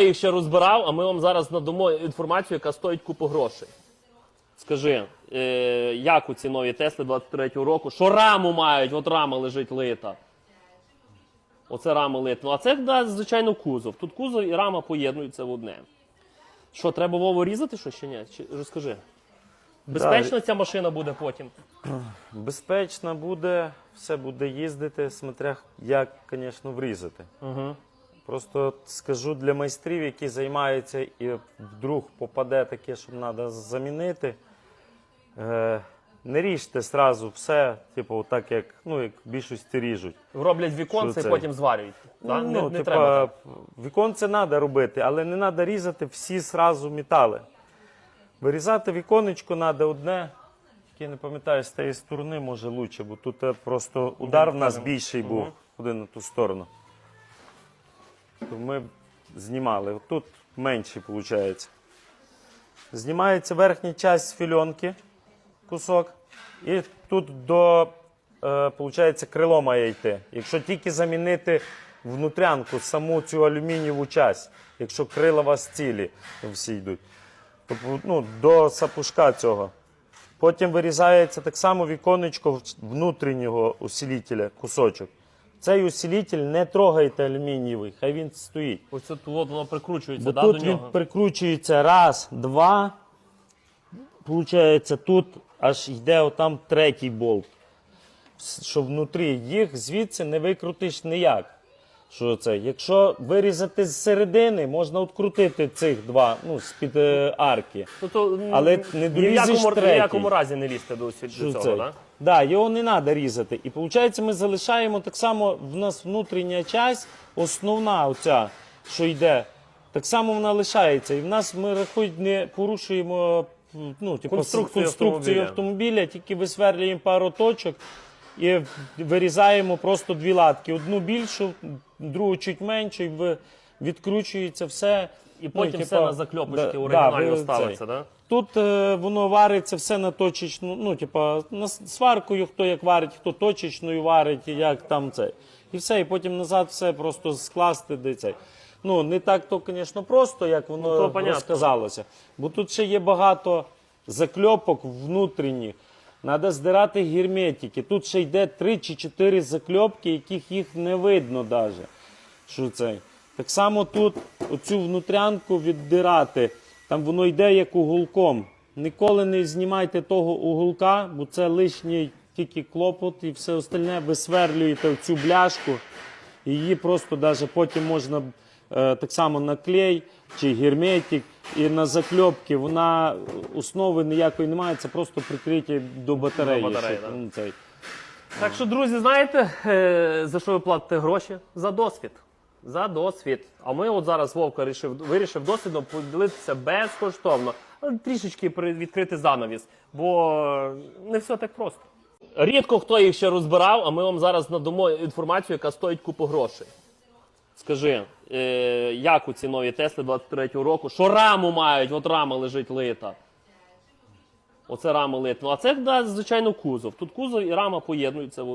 Я їх ще розбирав, а ми вам зараз надамо інформацію, яка стоїть купу грошей. Скажи, е, як у ці нові Тесли 23-го року? Що раму мають? От рама лежить лита. Оце рама лита. Ну, а це, да, звичайно, кузов. Тут кузов і рама поєднуються в одне. Що, треба Вову різати, що ще ні? Чи, розкажи. Безпечна ця машина буде потім? Безпечно буде, все буде їздити, смотря як, звісно, врізати. Угу. Просто скажу для майстрів, які займаються і вдруг попаде таке, що треба замінити. Е, не ріжте сразу все, типу, так як, ну, як більшості ріжуть. Роблять віконце і це? потім зварюють. Да? Ну, не, не типа, треба. віконце треба робити, але не треба різати всі сразу метали. Вирізати віконечко треба одне. Я не пам'ятаю, з тієї сторони може краще, бо тут е, просто удар в нас більший був один на ту сторону. Ми знімали. Тут менший виходить. Знімається верхня частина фільонки, кусок, і тут до, е, виходить, крило має йти. Якщо тільки замінити внутрянку, саму цю алюмінієву часть, якщо крила у вас цілі всі йдуть, то ну, до сапушка цього. Потім вирізається так само віконечко внутрішнього усилителя, кусочок. Цей усилитель не трогайте алюмінієвий, хай він стоїть. Ось тут от воно прикручується Бо да, тут до він нього. прикручується раз, два. Получається, тут аж йде отам третій болт. Що внутрі їх звідси не викрутиш ніяк. Що це? Якщо вирізати з середини, можна відкрутити цих два, ну, з-під е, арки. Ну, то, м, Але не ні в дорізеш якому, ні в третій. якому разі не лізьте до, Що до цього, це? да? Да, його не треба різати. І виходить, ми залишаємо так само, в нас внутрішня часть, основна оця, що йде, так само вона лишається. І в нас ми рахують, не порушуємо ну, типу, Конструкцію конструкцію автомобіля. автомобіля, тільки висверлюємо пару точок і вирізаємо просто дві латки. Одну більшу, другу чуть меншу, і відкручується все. І потім ну, все типа, на закльопочки да, оригінально ви- ставиться, да? Тут е, воно вариться все на точечну, ну, типа, на сваркою, хто як варить, хто точечною варить, як там це. І все, і потім назад все просто скласти де цей. Ну, не так то, звісно, просто, як воно Ну, то понятно. розказалося. Бо тут ще є багато закльопок внутрішніх. Треба здирати герметики. Тут ще йде 3 чи 4 закльопки, яких їх не видно навіть. Що це? Так само тут оцю внутрянку віддирати. Там воно йде як уголком. Ніколи не знімайте того уголка, бо це лишній тільки клопот і все остальне висверлюєте в цю бляшку. І Її просто даже потім можна е, так само на клей чи герметик і на закльопки. Вона основи ніякої немає, це просто прикриття до батареї. До батареї, щоб, да. ну, цей. Так що, друзі, знаєте, е, за що ви платите гроші? За досвід. За досвід. А ми от зараз Вовка рішив, вирішив досвідом поділитися безкоштовно. Але Трішечки при- відкрити занавіс, бо не все так просто. Рідко хто їх ще розбирав, а ми вам зараз надамо інформацію, яка стоїть купу грошей. Скажи, е, як у ці нові Тесли 23-го року? Що раму мають? От рама лежить лита. Оце рама лита. Ну, а це, да, звичайно, кузов. Тут кузов і рама поєднуються в.